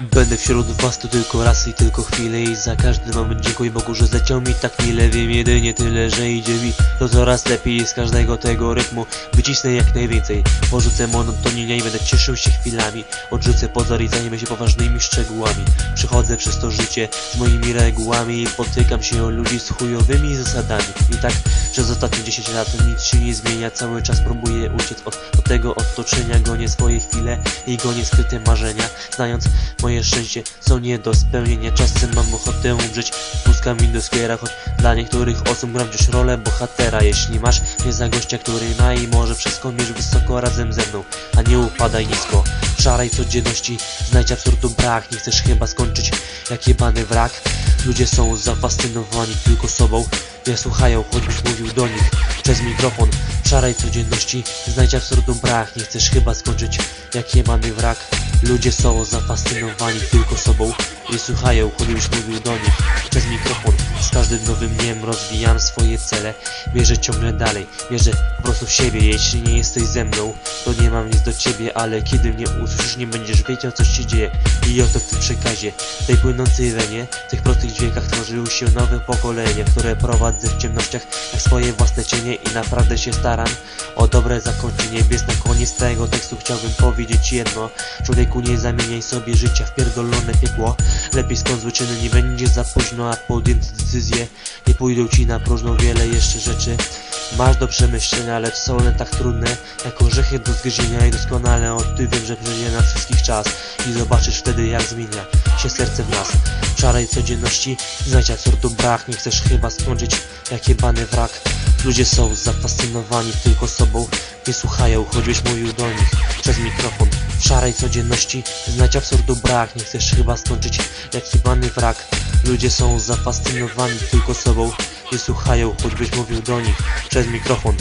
Będę wśród was tu tylko raz i tylko chwilę I za każdy moment dziękuję Bogu, że zleciał mi tak mile. Wiem jedynie tyle, że idzie mi to coraz lepiej Z każdego tego rytmu wycisnę jak najwięcej. Porzucę monotonię i będę cieszył się chwilami. Odrzucę pozor i zajmę się poważnymi szczegółami. Przychodzę przez to życie z moimi regułami I potykam się o ludzi z chujowymi zasadami. I tak przez ostatnie 10 lat nic się nie zmienia. Cały czas próbuję uciec od, od tego otoczenia. Gonię swoje chwile i gonię skryte marzenia. Znając moje szczęście są nie do spełnienia. Czasem mam ochotę umrzeć. Puskami do skwiera Choć dla niektórych osób gram wciąż rolę bohatera. Jeśli masz mnie za gościa, który ma i może wszystko mierz wysoko razem ze mną A nie upadaj nisko. Szarej codzienności Znajdź absurdu brak, nie chcesz chyba skończyć jak jebany wrak Ludzie są zafascynowani tylko sobą. Nie słuchają, choćbyś mówił do nich przez mikrofon. Szarej codzienności Znajdź absurdu brak, nie chcesz chyba skończyć jak jebany wrak. Ludzie są zafascynowani tylko sobą Nie słuchają, choćbyś mówił do nich. Przez mikrofon Z każdym nowym dniem rozwijam swoje cele. Wierzę ciągle dalej, wierzę po prostu w siebie. Jeśli nie jesteś ze mną, to nie mam nic do ciebie. Ale kiedy mnie usłyszysz, nie będziesz wiedział co się dzieje. I oto w tym przekazie, w tej płynącej wenie W tych prostych dźwiękach tworzyły się nowe pokolenia Które prowadzę w ciemnościach jak swoje własne cienie. I naprawdę się staram o dobre zakończenie Więc na koniec tego tekstu chciałbym powiedzieć jedno. Człowieku nie zamieniaj sobie życia w pierdolone piekło Lepiej skąd czyny nie będzie za późno A podjęte decyzje nie pójdą ci na próżno Wiele jeszcze rzeczy. Masz do przemyślenia Lecz są one tak trudne jak orzechy do zgryzienia I doskonale. Od ty wiem, że przyjdzie na wszystkich czas I zobaczysz wtedy jak zmienia się serce w nas. W szarej codzienności znajdź absurdu brak. Nie chcesz chyba skończyć jak jebany wrak. Ludzie są zafascynowani tylko sobą. Nie słuchają, choćbyś mówił do nich przez mikrofon W szarej codzienności. Znajdź absurdu brak Nie chcesz chyba skończyć. Jak jebany wrak Ludzie są zafascynowani tylko sobą. Nie słuchają, choćbyś mówił do nich przez mikrofon